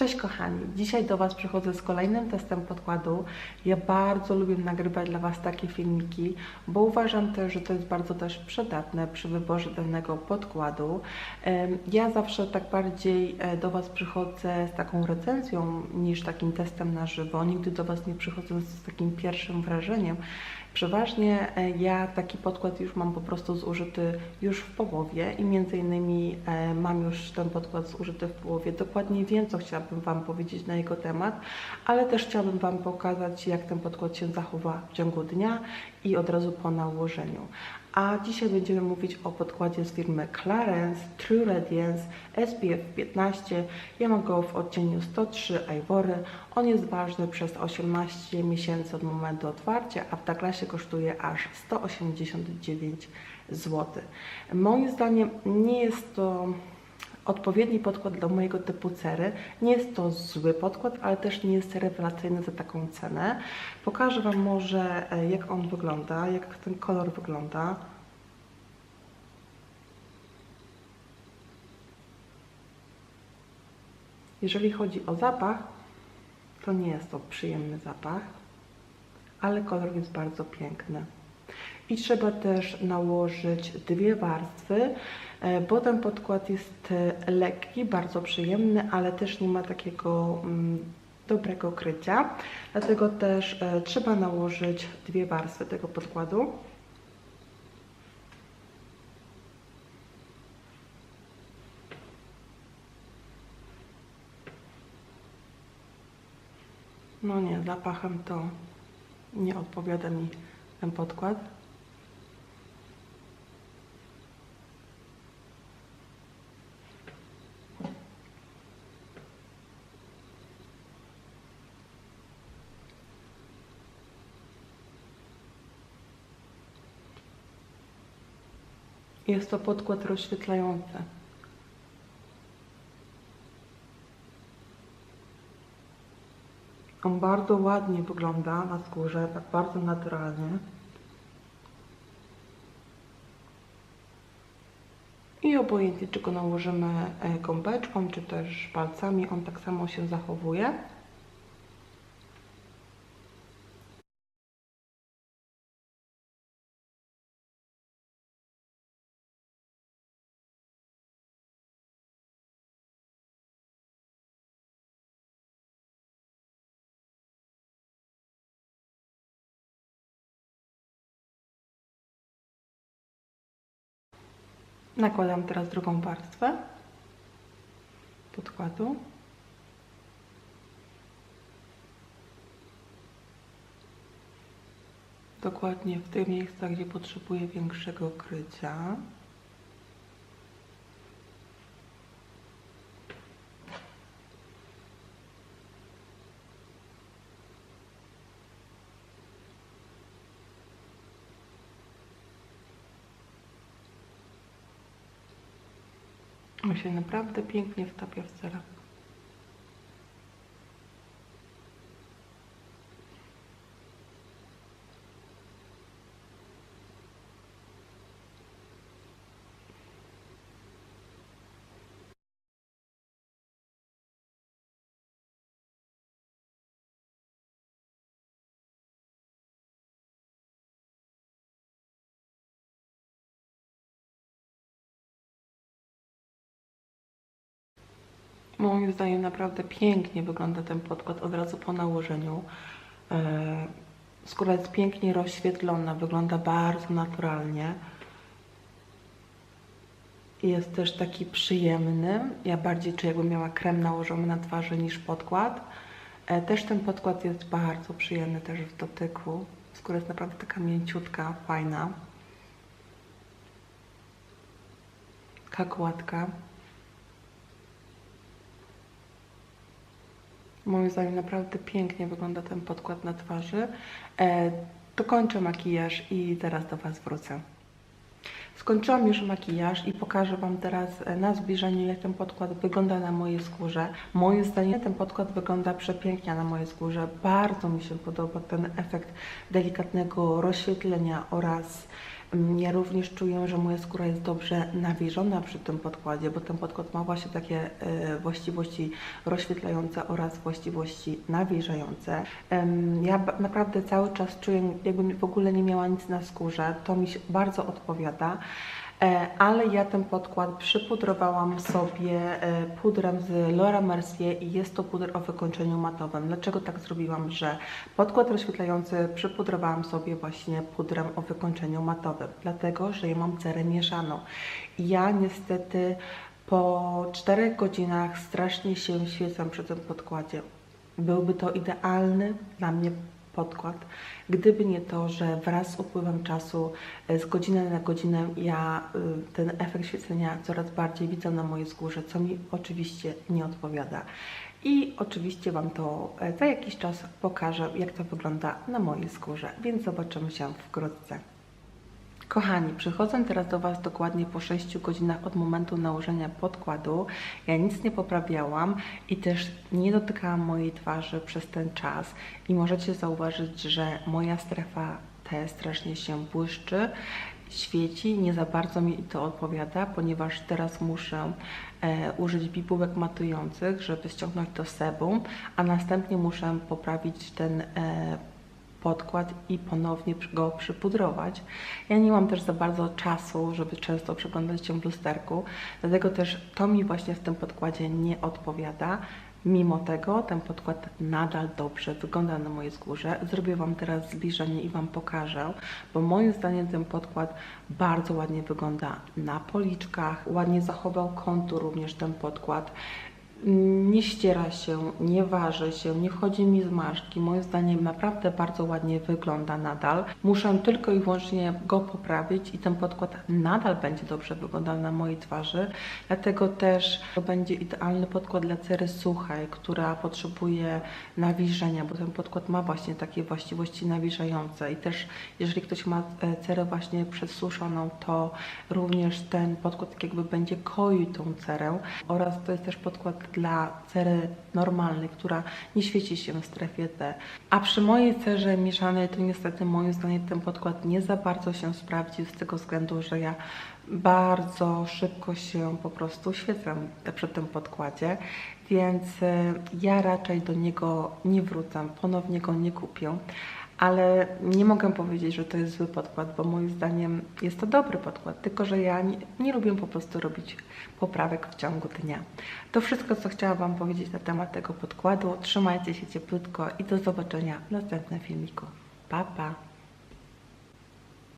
Cześć kochani, dzisiaj do Was przychodzę z kolejnym testem podkładu. Ja bardzo lubię nagrywać dla Was takie filmiki, bo uważam też, że to jest bardzo też przydatne przy wyborze danego podkładu. Ja zawsze tak bardziej e, do Was przychodzę z taką recenzją niż takim testem na żywo. Nigdy do Was nie przychodzę z takim pierwszym wrażeniem. Przeważnie e, ja taki podkład już mam po prostu zużyty już w połowie i między innymi e, mam już ten podkład zużyty w połowie. Dokładnie wiem, co chciałabym Wam powiedzieć na jego temat, ale też chciałabym Wam pokazać, jak ten podkład się zachowa w ciągu dnia i od razu po nałożeniu. A dzisiaj będziemy mówić o podkładzie z firmy Clarence True Radiance SPF 15. Ja mam go w odcieniu 103 Ivory. On jest ważny przez 18 miesięcy od momentu otwarcia, a w Douglasie kosztuje aż 189 zł. Moim zdaniem nie jest to odpowiedni podkład dla mojego typu cery. Nie jest to zły podkład, ale też nie jest rewelacyjny za taką cenę. Pokażę Wam może, e, jak on wygląda, jak ten kolor wygląda. Jeżeli chodzi o zapach, to nie jest to przyjemny zapach, ale kolor jest bardzo piękny. I trzeba też nałożyć dwie warstwy, e, bo ten podkład jest e, lekki, bardzo przyjemny, ale też nie ma takiego mm, dobrego krycia. Dlatego też e, trzeba nałożyć dwie warstwy tego podkładu. No nie, zapachem to nie odpowiada mi ten podkład. Jest to podkład rozświetlający. On bardzo ładnie wygląda na skórze, tak bardzo naturalnie. I obojętnie, czy go nałożymy e, gąbeczką, czy też palcami, on tak samo się zachowuje. Nakładam teraz drugą warstwę podkładu. Dokładnie w tych miejscach, gdzie potrzebuję większego krycia. On się naprawdę pięknie wtapia w cerę. Moim zdaniem naprawdę pięknie wygląda ten podkład od razu po nałożeniu. E, Skóra jest pięknie rozświetlona, wygląda bardzo naturalnie. Jest też taki przyjemny. Ja bardziej czuję, jakbym miała krem nałożony na twarzy niż podkład. E, Też ten podkład jest bardzo przyjemny też w dotyku. Skóra jest naprawdę taka mięciutka, fajna. Taka gładka. Moim zdaniem naprawdę pięknie wygląda ten podkład na twarzy. E, dokończę makijaż i zaraz do Was wrócę. Skończyłam już makijaż i pokażę Wam teraz e, na zbliżeniu, jak ten podkład wygląda na mojej skórze. Moim zdaniem ten podkład wygląda przepięknie na mojej skórze. Bardzo mi się podoba ten efekt delikatnego rozświetlenia oraz Ja również czuję, że moja skóra jest dobrze nawilżona przy tym podkładzie, bo ten podkład ma właśnie takie e, właściwości rozświetlające oraz właściwości nawilżające. Ja naprawdę cały czas czuję, jakbym w ogóle nie miała nic na skórze. To mi się bardzo odpowiada. E, ale ja ten podkład przypudrowałam sobie e, pudrem z Laura Mercier i jest to puder o wykończeniu matowym. Dlaczego tak zrobiłam, że podkład rozświetlający przypudrowałam sobie właśnie pudrem o wykończeniu matowym? Dlatego, że ja mam cerę mieszaną. Ja niestety po 4 godzinach strasznie się świecam przy tym podkładzie. Byłby to idealny dla mnie podkład, gdyby nie to, że wraz z upływem czasu, e, z godziny na godzinę, ja y, ten efekt świecenia coraz bardziej widzę na mojej skórze, co mi oczywiście nie odpowiada. I oczywiście Wam to e, za jakiś czas pokażę, jak to wygląda na mojej skórze, więc zobaczymy się wkrótce. Kochani, przychodzę teraz do Was dokładnie po 6 godzinach od momentu nałożenia podkładu. Ja nic nie poprawiałam i też nie dotykałam mojej twarzy przez ten czas i możecie zauważyć, że moja strefa T strasznie się błyszczy, świeci, nie za bardzo mi to odpowiada, ponieważ teraz muszę e, użyć bibułek matujących, żeby ściągnąć to sebum, a następnie muszę poprawić ten e, podkład i ponownie go przypudrować. Ja nie mam też za bardzo czasu, żeby często przeglądać się w lusterku, dlatego też to mi właśnie w tym podkładzie nie odpowiada. Mimo tego ten podkład nadal dobrze wygląda na mojej skórze. Zrobię Wam teraz zbliżenie i Wam pokażę, bo moim zdaniem ten podkład bardzo ładnie wygląda na policzkach, ładnie zachował kontur również ten podkład nie ściera się, nie waży się, nie wchodzi mi zmarszczki. Moim zdaniem naprawdę bardzo ładnie wygląda nadal. Muszę tylko i wyłącznie go poprawić i ten podkład nadal będzie dobrze wyglądał na mojej twarzy. Dlatego też to będzie idealny podkład dla cery suchej, która potrzebuje nawilżenia, bo ten podkład ma właśnie takie właściwości nawilżające i też jeżeli ktoś ma e, cerę właśnie przesuszoną, to również ten podkład tak jakby będzie koił tą cerę oraz to jest też podkład dla cery normalnej, która nie świeci się w strefie T. A przy mojej cerze mieszanej to niestety moim zdaniem ten podkład nie za bardzo się sprawdził z tego względu, że ja bardzo szybko się po prostu świecę przy tym podkładzie, więc e, ja raczej do niego nie wrócę, ponownie go nie kupię. Ale nie mogę powiedzieć, że to jest zły podkład, bo moim zdaniem jest to dobry podkład, tylko że ja nie, nie lubię po prostu robić poprawek w ciągu dnia. To wszystko, co chciałam Wam powiedzieć na temat tego podkładu. Trzymajcie się cieplutko i do zobaczenia w następnym filmiku. Pa, pa!